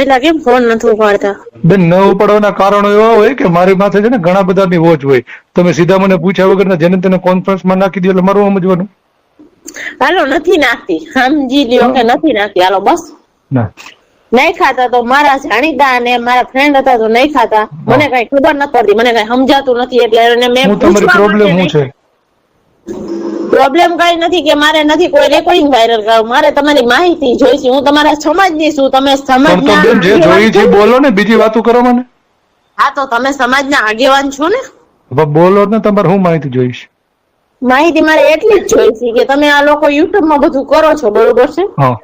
પેલા કેમ ફોન નથી ઉપાડતા? બેન ન ઉપાડવાના કારણો એવા હોય કે મારી માથે છે ને ઘણા બધાની વોચ હોય. તમે સીધા મને પૂછ્યા વગર જેને તેને કોન્ફરન્સમાં નાખી દે એટલે મારું સમજવાનું. હાલો નથી નાખતી. સમજી લ્યો કે નથી નાખતી. હાલો બસ. ના. નહીં ખાતા તો મારા જાણીતા અને મારા ફ્રેન્ડ હતા તો નહીં ખાતા. મને કઈ ખબર ન પડતી. મને કઈ સમજાતું નથી. એટલે મેં તમારી પ્રોબ્લેમ શું છે? પ્રોબ્લેમ કઈ નથી કે મારે નથી કોઈ રેકોર્ડિંગ વાયરલ કરવું મારે તમારી માહિતી જોઈશે હું તમારા સમાજની છું. તમે સમાજ જે જોઈ છે બોલો ને બીજી વાતો કરો મને. હા તો તમે સમાજના આગેવાન છો ને? બોલો ને તમારે હું માહિતી જોઈશ? માહિતી મારે એટલી જ જોઈશે કે તમે આ લોકો યુટ્યુબમાં બધું કરો છો બરોબર છે? હા.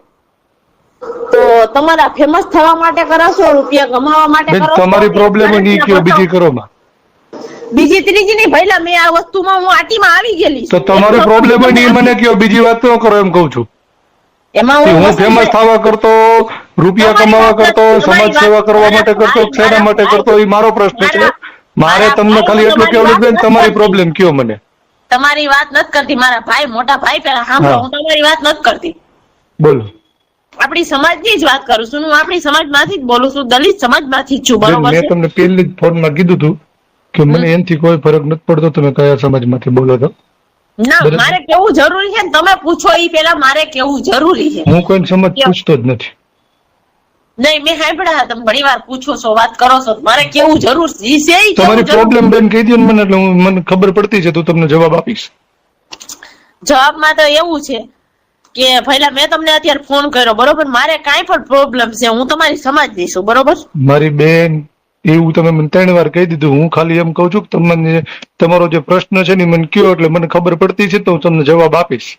તો તમારા ફેમસ થવા માટે કરો છો રૂપિયા કમાવા માટે કરો તમારી પ્રોબ્લેમ નહીં કયો બીજી કરો માં. બીજી ત્રીજી નહીં ભાઈલા મેં આ વસ્તુમાં હું આટીમાં આવી ગયેલી તો તમારો પ્રોબ્લેમ જ નહીં મને કયો બીજી વાત ન કરો એમ કહું છું. એમાં હું ફેમસ થવા કરતો રૂપિયા કમાવા કરતો સમાજ સેવા કરવા માટે કરતો શેના માટે કરતો એ મારો પ્રશ્ન છે. મારે તમને ખાલી એટલું કહેવું બેન તમારી પ્રોબ્લેમ કયો મને? તમારી વાત નથી કરતી મારા ભાઈ મોટા ભાઈ પેલા સાંભળો હા. હું તમારી વાત નથી કરતી. બોલો. આપણી સમાજની જ વાત કરું છું હું આપણી સમાજમાંથી જ બોલું છું દલિત સમાજમાંથી જ છું બરોબર મેં તમને પહેલી જ ફોનમાં કીધું હતું કે મને એનથી કોઈ ફરક નથી પડતો તમે કયા સમાજમાંથી બોલો છો? ના મારે કેવું જરૂરી છે તમે પૂછો એ પેલા મારે કેવું જરૂરી છે. હું કોઈ સમજ પૂછતો જ નથી. નહીં મેં સાંભળ્યા તમે ઘણી વાર પૂછો છો વાત કરો છો મારે કેવું જરૂર છે? તમારી પ્રોબ્લેમ બેન કહી દો મને એટલે હું મને ખબર પડતી છે તો તમને જવાબ આપીશ. જવાબમાં તો એવું છે કે પહેલા મેં તમને અત્યારે ફોન કર્યો બરોબર? મારે કાંઈ પણ પ્રોબ્લેમ છે હું તમારી સમાજ દઈશું બરોબર? મારી બેન એવું તમે મને ત્રણ વાર કહી દીધું. હું ખાલી એમ કહું છું કે તમને તમારો જે પ્રશ્ન છે ને મને કયો એટલે મને ખબર પડતી છે તો હું તમને જવાબ આપીશ.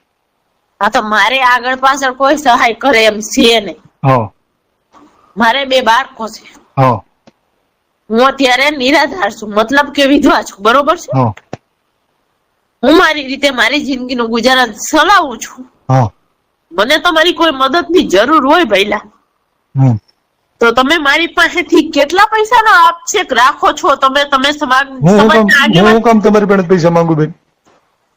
હા તો મારે આગળ પાછળ કોઈ સહાય કરે એમ છે ને. હા. મારે બે બાળકો છે. હા. હું અત્યારે નિરાધાર છું મતલબ કે વિધવા છું બરોબર છે? હું. મારી રીતે મારી જિંદગીનું ગુજરાન ચલાવું છું. હા. મને તમારી કોઈ મદદની જરૂર હોય ભઈલા. હમ. તો તમે મારી પાસેથી કેટલા પૈસાનો આક્ષેપ રાખો છો? તમે તમે સમાજ હું કામ તમારી પાસે પૈસા માંગુ બેન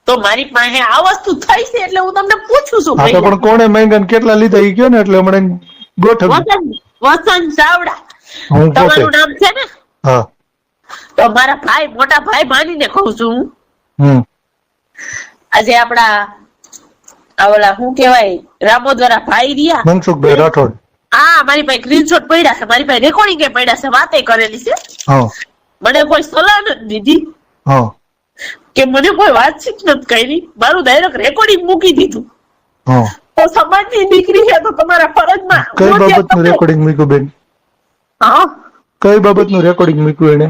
તો મારી પાસે આ વસ્તુ થઈ છે એટલે હું તમને પૂછું છું હા તો પણ કોણે માંગ્યા કેટલા લીધા ઈ કયો ને એટલે હમણાં ગોઠવ વસંત વસંત ચાવડા. તમારું નામ છે ને? હા. તો મારા ભાઈ મોટા ભાઈ માનીને કહું છું. હું. આજે આપડા ઓલા શું કહેવાય? રામોદરા ભાઈ રહ્યા. મનસુખભાઈ રાઠોડ. આ મારી પાસે સ્ક્રીનશોટ પડ્યા છે. મારી પાસે રેકોર્ડિંગ પડ્યા છે. વાતે કરેલી છે. મને કોઈ સલાહ નથી દીધી. કે મને કોઈ વાતચીત નથી કરી. મારું ડાયરેક્ટ રેકોર્ડિંગ મૂકી દીધું. તો તો સમાજની દીકરી છે તો તમારા ફરજમાં કઈ હું બાબતનું રેકોર્ડિંગ મૂક્યું બેન? હા. કઈ બાબતનું રેકોર્ડિંગ મૂક્યું એને?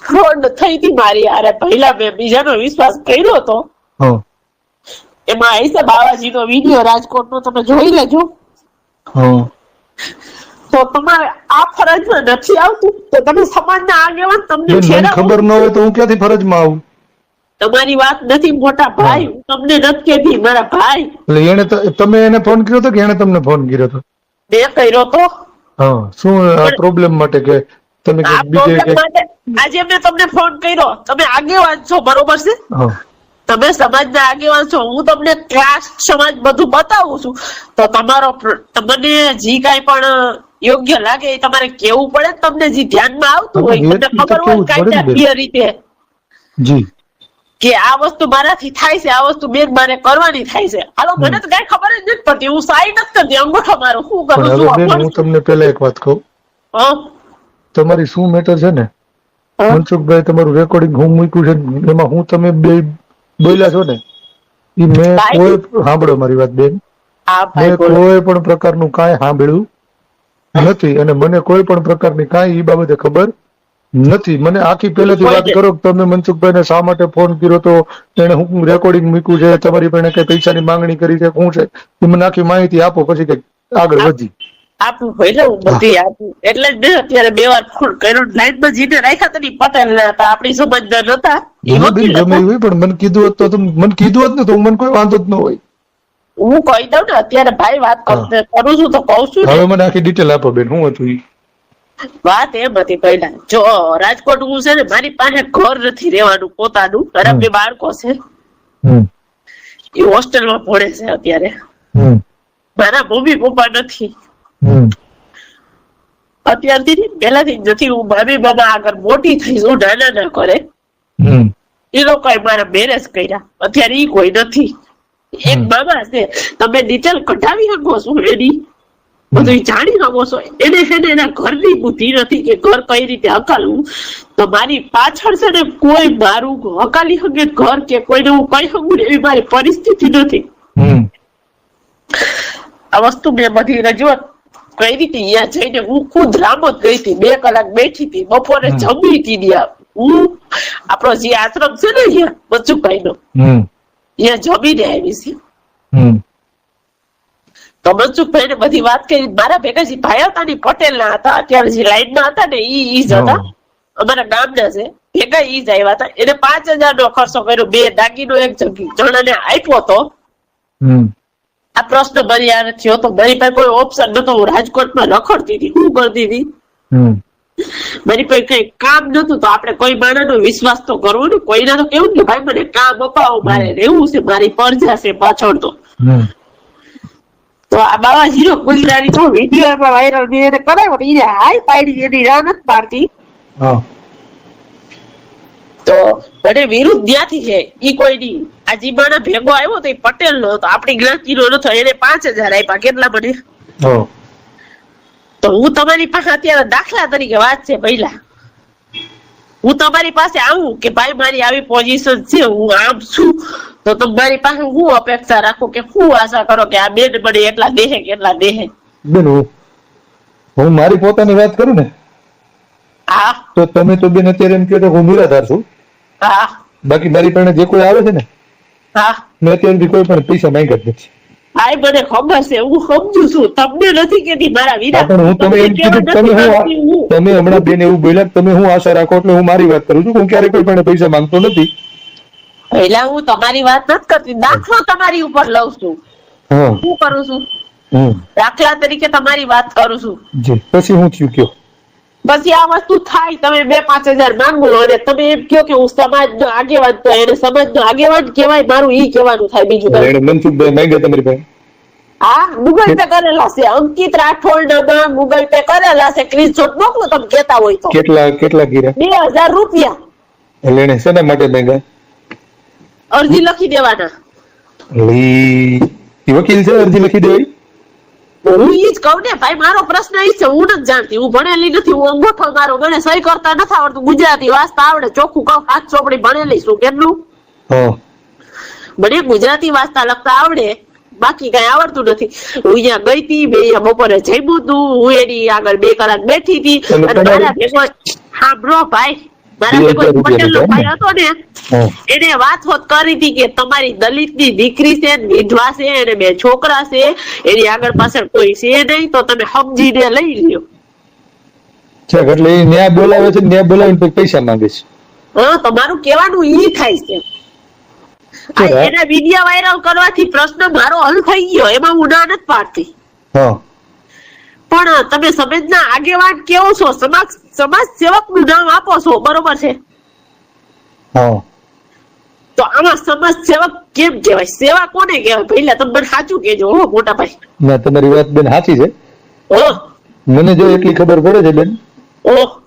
ફ્રોડ થઈ હતી મારી અરે પહેલા મેં બીજાનો વિશ્વાસ કર્યો હતો. હા. એમાં આઈસા બાવાજીનો વીડિયો રાજકોટ નો તમે જોઈ લેજો. હા તો તમારે આ ફરજમાં નથી આવતું? તો તમે સમાજના આગેવાન તમને ખબર ન હોય તો હું ક્યાંથી ફરજમાં આવું? તમારી વાત નથી મોટા ભાઈ. હું. તમને નથી કેતી મારા ભાઈ. એટલે એને તમે એને ફોન કર્યો તો કે એને તમને ફોન કર્યો તો? મેં કર્યો તો. હા. શું આ પ્રોબ્લેમ માટે કે તમે કે બીજે આજે મેં તમને ફોન કર્યો. તમે આગેવાન છો બરોબર છે? હા. તમે સમાજના આગેવાન છો હું તમને ક્લાસ સમાજ બધું બતાવું છું. તો તમારો તમને જે કાંઈ પણ યોગ્ય લાગે એ તમારે કેવું પડે તમને જે ધ્યાનમાં આવતું હોય તમને ખબર હોય કાયદાકીય રીતે. જી. કે આ વસ્તુ મારાથી થાય છે આ વસ્તુ બેન મારે કરવાની થાય છે. હાલો મને તો કઈ ખબર જ નથી પડતી હું સાઈ નથી કરતી અંગૂઠો મારો શું કરું છું હું તમને પેલા એક વાત કહું? તમારી શું મેટર છે ને? મનસુખભાઈ તમારું રેકોર્ડિંગ હું મૂક્યું છે એમાં હું તમે બે બોલ્યા છો ને? એ મેં કોઈ સાંભળો મારી વાત બેન. મેં કોઈ પણ પ્રકારનું કાંઈ સાંભળ્યું નથી અને મને કોઈ પણ પ્રકારની કાંઈ એ બાબતે ખબર નથી. મને આખી પહેલેથી વાત કરો કે તમે મનસુખભાઈને શા માટે ફોન કર્યો તો એને હું રેકોર્ડિંગ મૂક્યું છે તમારી પાસે કઈ પૈસાની માંગણી કરી છે શું છે? એ મને આખી માહિતી આપો પછી કંઈક આગળ વધી. આપું ભલે હું બધી એટલે જ અત્યારે બે વાર ફોન કર્યો લાઈનમાં જીને રાખ્યા તો પટેલ હતા. આપણી સમજદાર નતા. મને બેન ગમે. હોય પણ મને કીધું હતું તો મને કીધું હતું ને તો મને કોઈ વાંધો જ ન હોય. હું કહી દઉં ને અત્યારે ભાઈ વાત કરું છું તો કઉ છું હવે મને આખી ડિટેલ આપો બેન હું હતું વાત એમ હતી પહેલા. જો રાજકોટ હું છે ને મારી પાસે ઘર નથી રહેવાનું પોતાનું. અને બે બાળકો છે. એ હોસ્ટેલમાં ભણે છે અત્યારે. મારા મમ્મી પપ્પા નથી. અત્યારથી પેલાથી નથી હું મામી મામા આગળ મોટી થઈ હું નાના ના કરે. એ લોકો મારા મેરેજ કર્યા. અત્યારે ઈ કોઈ નથી. એક. મામા છે તમે ડિટેલ કઢાવી શકો છો એની. બધું જાણી શકો છો. એને છે ને એના ઘરની બુદ્ધિ નથી કે ઘર કઈ રીતે હકાલવું. તો મારી પાછળ છે ને કોઈ મારું હકાલી શકે ઘર કે કોઈને હું કહી શકું એવી મારી પરિસ્થિતિ નથી. આ વસ્તુ મેં બધી રજૂઆત કરી હતી ત્યાં જઈને હું ખુદ રામોદ ગઈ હતી. બે કલાક બેઠી હતી. બપોરે જમી હતી. ત્યાં હું આપણો જે આશ્રમ છે ને અહીંયા બચુભાઈ નો ત્યાં જમીને આવી છે તો મનસુખભાઈ ને બધી વાત કરી. મારા ભેગા જે ભાઈ હતા. ને પટેલ ના હતા અત્યારે જે લાઈનમાં હતા ને ઈ ઈ જ હતા. અમારા ગામના છે. ભેગા ઈ જ આવ્યા હતા. એને પાંચ હજાર નો ખર્ચો કર્યો. બે દાગીનો એક જણાને આપ્યો તો. હમ. આ પ્રશ્ન મારી આ થયો તો મારી પાસે કોઈ ઓપ્શન નતો હું રાજકોટમાં રખડતી હતી શું કરતી હતી. મારી પાસે કઈ કામ નતું તો આપણે કોઈ માણસનો વિશ્વાસ તો કરવો ને કોઈના તો કેવું ને ભાઈ મને કામ અપાવો મારે રહેવું છે મારી પરજા છે પાછળ તો. તો આ બાબા હીરો ગુજરાતી તો વીડિયો વાયરલ મેં એને કરાવ્યો એને હાય પાડી એની રાહ નથી પાડતી. હા. તો પટેલ વિરુદ્ધ ત્યાંથી છે ઈ કોઈ નહીં આ જીબાના ભેગો આવ્યો તો એ પટેલ નો હતો. આપણી જ્ઞાતિનો નતો એને પાંચ હજાર આપ્યા. કેટલા મને? તો હું તમારી પાસે અત્યારે દાખલા તરીકે વાત છે પહેલા. હું તમારી પાસે આવું કે ભાઈ મારી આવી પોઝિશન છે હું આમ છું. તો તમે મારી પાસે હું અપેક્ષા રાખો કે હું આશા કરો કે આ બેન મને એટલા દેહે કેટલા દેહે. બેન હું મારી પોતાની વાત કરું ને? હા. તો તમે તો બેન અત્યારે એમ કહો કે હું નિરાધાર છું. બાકી મારી પાસે જે કોઈ આવે છે ને હા. મેં સુધી કોઈ પણ પૈસા માંગ્યા જ નથી. ભાઈ મને ખબર છે હું સમજુ છું. તમને નથી કેતી મારા વિના. પણ હું તમે એમ કીધું તમે હું. તમે હમણાં બેન એવું બોલ્યા તમે હું આશા રાખો એટલે હું મારી વાત કરું છું હું ક્યારેય કોઈ પણ પૈસા માંગતો નથી. પહેલા હું તમારી વાત નથી કરતી. દાખલો તમારી ઉપર લઉં છું. હું. કરું છું? દાખલા તરીકે તમારી વાત કરું છું. જી પછી હું થયું કયો? પછી આ વસ્તુ થાય તમે બે પાંચ હજાર માંગો લો અને તમે એમ કહો કે હું સમાજનો આગેવાન તો એને સમાજ નો આગેવાન કહેવાય મારું ઈ કહેવાનું થાય બીજું મનસુખભાઈ માંગ્યા તમારી પાસે? હા ગૂગલ પે કરેલા છે. અંકિત રાઠોડ ના ગૂગલ પે કરેલા છે. સ્ક્રીનશોટ મોકલો તમે કેતા હોય તો. કેટલા કેટલા ગીરા બે હજાર રૂપિયા. એટલે એને શેના માટે માંગ્યા? અરજી લખી દેવાના. ઈ વકીલ છે અરજી લખી દેવાય? હું ઈ જ કહું ને ભાઈ મારો પ્રશ્ન ઈ છે હું નથી જાણતી હું ભણેલી નથી હું અંગોઠો મારો મને સહી કરતા નથી આવડતું ગુજરાતી વાંચતા આવડે ચોખ્ખું કહું હાથ ચોપડી ભણેલી છું કેટલું? મને ગુજરાતી વાંચતા લખતા આવડે બાકી કઈ આવડતું નથી. હું અહીંયા ગઈ હતી મેં અહીંયા બપોરે જમ્યું હતું હું એની આગળ બે કલાક બેઠી હતી અને મારા ભેગો હા બ્રો ભાઈ. મારા ભાઈ હતો ને એને વાત હોત કરી હતી કે તમારી દલિતની દીકરી છે વિધવા છે અને બે છોકરા છે એની આગળ પાછળ કોઈ છે નહીં તો તમે સમજીને લઈ લ્યો. એટલે એ ન્યાય બોલાવે છે ન્યાય બોલાવીને પછી પૈસા માંગે છે. હા તમારું કહેવાનું ઈ થાય છે. એના વિડિયો વાયરલ કરવાથી પ્રશ્ન મારો હલ થઈ ગયો એમાં હું ના નથી પાડતી. પણ તમે સમાજના આગેવાન કેવો છો? સમાજ સમાજ સેવકનું નામ આપો છો બરોબર છે? તો આમાં સમાજ સેવક કેમ કહેવાય? સેવા કોને કહેવાય? પહેલા તમે સાચું કેજો હો મોટા ભાઈ. ના તમારી વાત બેન સાચી છે. મને જો એટલી ખબર પડે છે બેન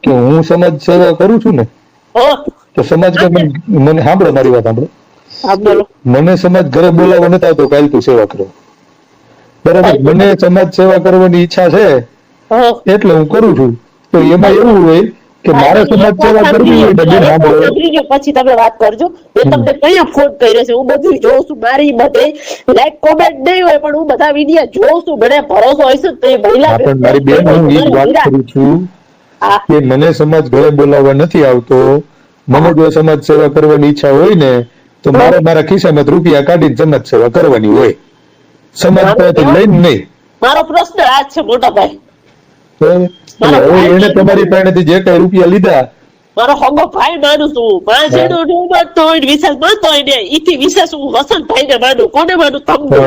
કે હું સમાજ સેવા કરું છું ને તો સમાજ મને સાંભળો મારી વાત સાંભળો. મને સમાજ ઘરે બોલાવવા નથી આવતો કાલ તું સેવા કરો. બરાબર? મને સમાજ સેવા કરવાની ઈચ્છા છે એટલે હું કરું છું. તો એમાં એવું હોય કે મારે સમાજ સેવા કરવી હોય સાંભળો. પછી તમે વાત કરજો. એ તમને કયા ફોન કર્યો છે હું બધું જોઉં છું મારી બધે લાઈક કોમેન્ટ નહીં હોય પણ હું બધા વિડિયા જોઉં છું મને ભરોસો હોય છે તો મહિલા પણ મારી બેન હું એ વાત કરું છું કે મને સમાજ ઘરે બોલાવવા નથી આવતો. મને જો સમાજ સેવા કરવાની ઈચ્છા હોય ને તો મારે મારા ખિસ્સામાં રૂપિયા કાઢીને સમાજ સેવા કરવાની હોય. સમાજ પાસેથી લઈને નહીં. મારો પ્રશ્ન આ છે મોટા ભાઈ. એને તમારી પાસેથી જે કઈ રૂપિયા લીધા. મારો હોગો ભાઈ માનું છું પાંચ જેનો માનતો હોય ને વિશેષ માનતો હોય ને ઈથી વિશેષ હું વસંતભાઈ ને માનું. કોને માનું? તમને.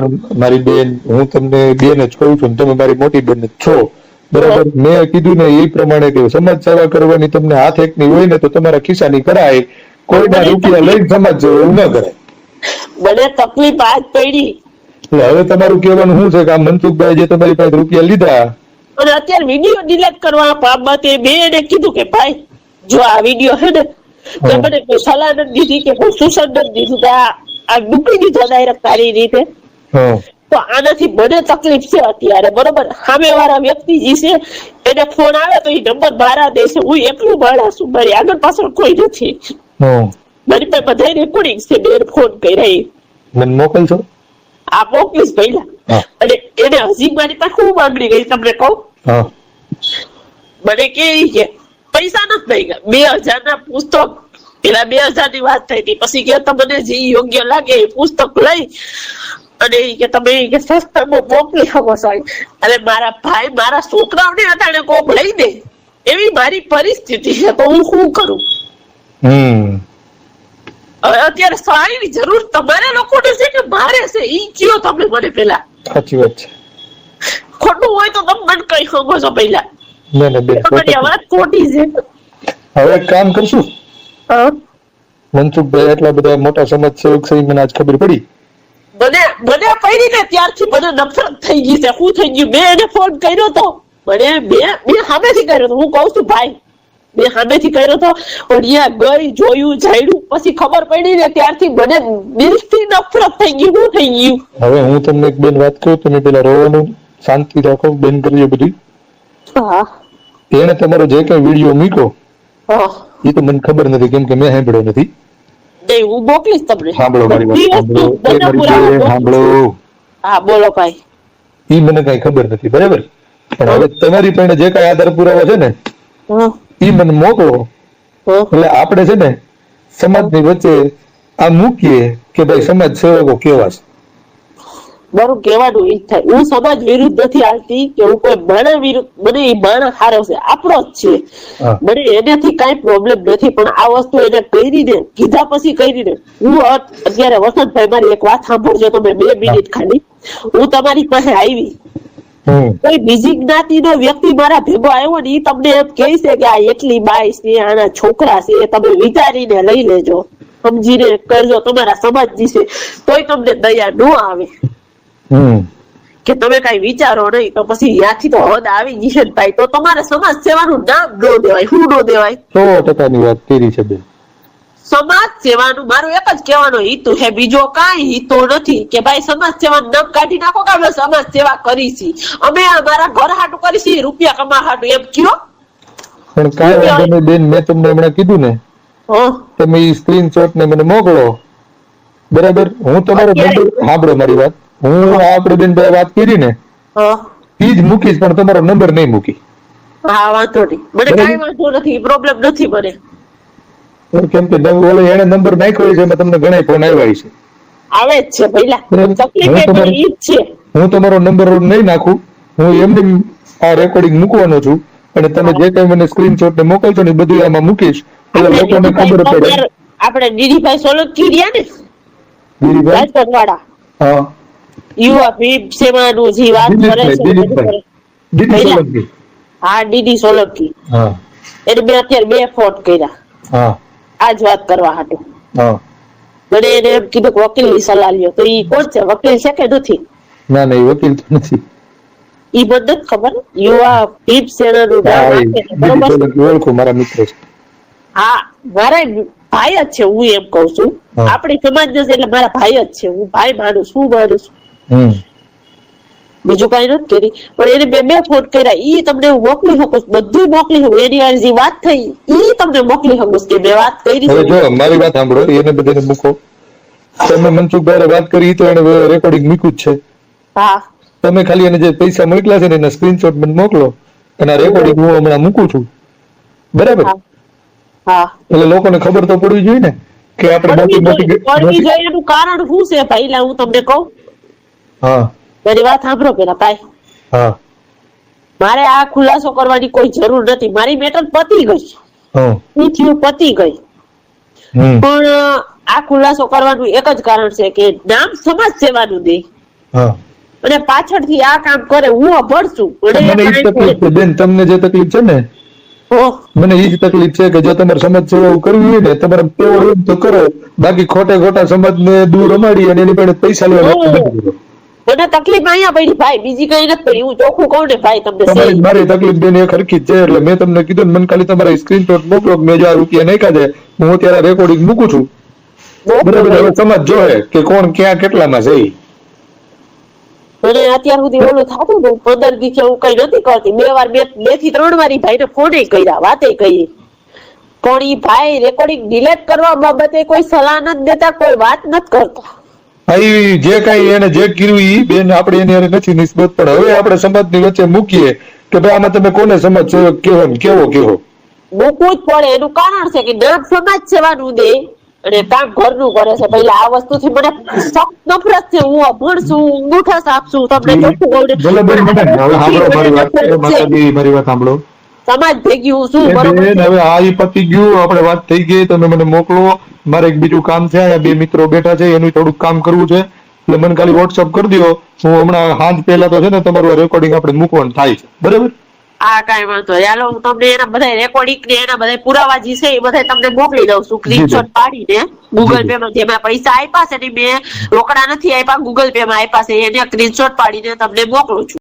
મારી બેન હું તમને બેન જ કહું છું તમે મારી મોટી બેન છો. બરાબર? મેં કીધું ને એ પ્રમાણે કે સમાજ સેવા કરવાની તમને હાથ એકની હોય ને તો તમારા ખિસ્સાની કરાય. કોઈના રૂપિયા લઈને સમાજ સેવા એવું ન કરાય મને તકલીફ આજ પડી. એટલે હવે તમારું કહેવાનું શું છે કે આ મનસુખભાઈ જે તમારી પાસે રૂપિયા લીધા અને અત્યારે વીડિયો ડિલેટ કરવા બાબતે બે એને કીધું કે ભાઈ જો આ વીડિયો હે ને તો મને સલાહ નથી દીધી કે હું નથી દીધું કે આ ડૂબી દીધો ડાયરેક્ટ સારી રીતે. તો આનાથી મને તકલીફ છે અત્યારે બરોબર? સામે વાળા વ્યક્તિ જે છે એને ફોન આવે તો એ નંબર મારા દેશે હું એકલું માણસ છું મારી આગળ પાછળ કોઈ નથી. મારી પાસે બધા રેકોર્ડિંગ છે બેન ફોન કર્યા એ. મને મોકલજો આ મોકલીશ પહેલા. અને એને હજી મારી પાસે ખૂબ માંગણી ગઈ તમને કહું? મને કે ઈ કે પૈસા નથી થઈ ગયા બે હજાર ના પુસ્તક. પેલા બે હજારની વાત થઈ હતી. પછી કે તમને જે યોગ્ય લાગે એ પુસ્તક લઈ અને એ કે તમે કે સસ્તામાં મોકલી શકો સાહેબ અને મારા ભાઈ મારા છોકરાઓને અટાણે કોક લઈ દે. એવી મારી પરિસ્થિતિ છે તો હું શું કરું? હમ. હવે અત્યારે સહાયની જરૂર તમારે લોકોને છે કે મારે છે? ઈ કયો તમે મને પેલા? સાચી વાત છે ખોટું હોય તો તમે મને કઈ શકો છો પેલા ના ના બે તમારી વાત ખોટી છે હવે એક કામ કરશું મનસુખભાઈ એટલા બધા મોટા સમાજ સેવક સહી મને આજ ખબર પડી મને મને પડી ને ત્યારથી મને નફરત થઈ ગઈ છે શું થઈ ગયું મેં એને ફોન કર્યો તો મને બે બે સામેથી કર્યો તો હું કહું છું ભાઈ બે સામેથી કર્યો તો પણ ત્યાં ગઈ જોયું જાણ્યું પછી ખબર પડી ને ત્યારથી મને દિલથી નફરત થઈ ગયું શું થઈ ગયું. હવે હું તમને એક બેન વાત કહું તમે પેલા રોવાનું શાંતિ રાખો બેન કરીએ બધી. હા. એને તમારો જે કઈ વીડિયો મૂક્યો હા. એ તો મને ખબર નથી કેમ કે મેં સાંભળ્યો નથી. નહીં હું મોકલીશ તમને. સાંભળો મારી વાત. સાંભળો હા બોલો ભાઈ. ઈ મને કઈ ખબર નથી બરાબર? પણ હવે તમારી પાસે જે કઈ આધાર પુરાવા છે ને હા. ઈ મને મોકલો. એટલે આપણે છે ને સમાજની વચ્ચે આ મૂકીએ કે ભાઈ સમાજ સેવકો કેવા છે. મારું કહેવાનું એ થાય. હું સમાજ વિરુદ્ધ નથી હાલતી કે હું કોઈ માણસ વિરુદ્ધ મને એ માણસ હારો છે આપણો જ છે. મને એનાથી કાંઈ પ્રોબ્લેમ નથી પણ આ વસ્તુ એને કરીને કીધા પછી કરીને હું અત્યારે વસંતભાઈ મારી એક વાત સાંભળજો તમે બે મિનિટ ખાલી. હું તમારી પાસે આવી. કોઈ બીજી જ્ઞાતિનો વ્યક્તિ મારા ભેગો આવ્યો ને એ તમને એમ કહે છે કે આ એટલી બાઈ છે આના છોકરા છે તમે વિચારીને લઈ લેજો સમજીને કરજો તમારા સમાજ છે તોય તમને દયા ન આવે. કે તમે કઈ વિચારો નહીં તો પછી ત્યાંથી તો હદ આવી ગઈ છે ભાઈ તો તમારે સમાજ સેવાનું નામ ન દેવાય શું ન દેવાય? સો ટકાની વાત કરી છે બેન. સમાજ સેવાનું મારું એક જ કહેવાનો હિતુ છે બીજો કાંઈ હિતો નથી કે ભાઈ સમાજ સેવાનું નામ કાઢી નાખો કે અમે સમાજ સેવા કરી છી અમે અમારા ઘર હાટું કરી છી રૂપિયા કમા હાટું એમ કયો? પણ કાંઈ નહીં બેન મેં તમને હમણાં કીધું ને. તમે એ સ્ક્રીનશોટ ને મને મોકલો. બરાબર? હું તમારો? નંબર સાંભળો મારી વાત. હું આપણે બેન ભાઈ વાત કરી ને એ જ મૂકીશ પણ તમારો નંબર નહીં મૂકી. હા વાંધો નહીં. મને કાંઈ વાંધો નથી પ્રોબ્લેમ નથી મને. કેમ કે ઓલે એને નંબર નાખ્યો છે એમાં તમને ઘણા ફોન આવ્યા છે આવે જ છે પહેલા છે. હું તમારો નંબર નહીં નાખું. હું એમને આ રેકોર્ડિંગ મૂકવાનો છું. અને તમે જે કઈ મને સ્ક્રીનશોટ ને મોકલશો ને બધું આમાં મૂકીશ. એટલે લોકોને ખબર પડે. આપણે દીદીભાઈ સોલંકી રહ્યા ને? દીદીભાઈ રાજકોટ વાળા હા. યુવા પીપ સેવાનું જે વાત કરે છે દીદી સોલંકી. હા દીદી સોલંકી. હા. એટલે મેં અત્યારે બે ફોન કર્યા. હા. આ જ વાત કરવા હાટુ મને એને એમ કીધું કે વકીલની સલાહ લ્યો. તો ઈ કોણ છે? વકીલ છે કે નથી? ના ના ઈ વકીલ તો નથી. ઈ બધું ખબર? યુવા બરોબર? સોલંકી ઓળખું મારા મિત્ર છે. હા મારા ભાઈ જ છે હું એમ કઉ છું. આપણી સમાજ છે એટલે મારા ભાઈ જ છે. હું ભાઈ માનું શું માનું છું. બીજું કઈ નથી કરી. પણ એને બે બે ફોન કર્યા. ઈ તમને હું મોકલી શકું બધું મોકલી શકું. એની હારે જે વાત થઈ ઈ તમને મોકલી શકું કે મેં વાત કરી છે. જો મારી વાત સાંભળો એને બધાને મૂકો. તમે મનસુખભાઈ વાત કરી તો એને રેકોર્ડિંગ મૂક્યું જ છે. હા. તમે ખાલી એને જે પૈસા મોકલ્યા છે ને એના સ્ક્રીનશોટ મને મોકલો. અને આ રેકોર્ડિંગ હું હમણાં મૂકું છું. બરાબર? હા. એટલે લોકોને ખબર તો પડવી જોઈએ ને કે આપણે મોટી મોટી કારણ શું છે? પહેલા હું તમને કહું. હા. મારી વાત સાંભળો પેલા ભાઈ. હા. મારે આ ખુલાસો કરવાની કોઈ જરૂર નથી. મારી મેટર પતી ગઈ. હું. થયું પતી ગઈ. પણ આ ખુલાસો કરવાનું એક જ કારણ છે કે નામ સમાજ સેવાનું દે. અને પાછળથી આ કામ કરે હું તકલીફ છે. બેન તમને જે તકલીફ છે ને મને એ જ તકલીફ છે કે જો તમારે સમાજ સેવા કરવી હોય ને તમારે હોય તો કરો. બાકી ખોટે ખોટા સમાજને દૂર રમાડી અને એની પાસે પૈસા લેવા. મને તકલીફ અહીંયા પડી. ભાઈ બીજી કઈ નથી પડી. હું ચોખ્ખું કહું ને ભાઈ તમને તમારી મારી તકલીફ બેન એક હરખી છે. એટલે મેં તમને કીધું મને ખાલી તમારા સ્ક્રીનશોટ મોકલો મેં આ રૂપિયા નાખ્યા છે. હું અત્યારે રેકોર્ડિંગ મૂકું છું. બરાબર હવે સમજ જોહે કે કોણ ક્યાં કેટલામાં છે. મને અત્યાર સુધી ઓલું થતું હતું પંદર દિવસે હું કઈ નથી કરતી. બે વાર બે બેથી ત્રણ વાર ઈ ભાઈને ફોને કર્યા વાતે કરી. પણ ઈ ભાઈ રેકોર્ડિંગ ડિલેટ કરવા બાબતે કોઈ સલાહ નથી દેતા કોઈ વાત નથી કરતા. જે કઈ એને જે કર્યું ઈ બેન આપણે એની અરે નથી નિસ્બત પણ હવે આપણે સમાજની વચ્ચે મૂકીએ કે ભાઈ આમાં તમે કોને સમજ સહયોગ કેવો ને કેવો કેવો? મૂકવું જ પડે. એનું કારણ છે કે નામ સમાજ સેવાનું દે. અને કામ ઘરનું કરે છે. પહેલા આ વસ્તુથી મને સખત નફરત છે. હું અભણ છું અંગૂઠા સાફ છું. તમને ચોખ્ખું કહું ભલે બેન મને હવે સાંભળો મારી વાત મને એ માતાજી મારી વાત સાંભળો. સમાજ ભેગી હું શું બરોબર હવે આ પતી ગયું આપણે વાત થઈ ગઈ તમે મને મોકલો. મારે એક બીજું કામ છે અહીંયા બે મિત્રો બેઠા છે એનું થોડુંક કામ કરવું છે. એટલે મને ખાલી વોટ્સઅપ કરી દો હું હમણાં સાંજ પહેલા તો છે ને તમારું રેકોર્ડિંગ આપણે મૂકવાનું થાય છે. બરાબર? આ કાઈ વાંધો ચાલો હાલો હું તમને એના બધા રેકોર્ડિંગ ને એના બધા પુરાવા જે છે એ બધા તમને મોકલી દઉં છું. સ્ક્રીનશોટ પાડીને ગૂગલ. પે માં જેમાં પૈસા આપ્યા છે ને મેં રોકડા નથી આપ્યા ગૂગલ પે માં આપ્યા છે. એને સ્ક્રીનશોટ પાડીને તમને મોકલું છું.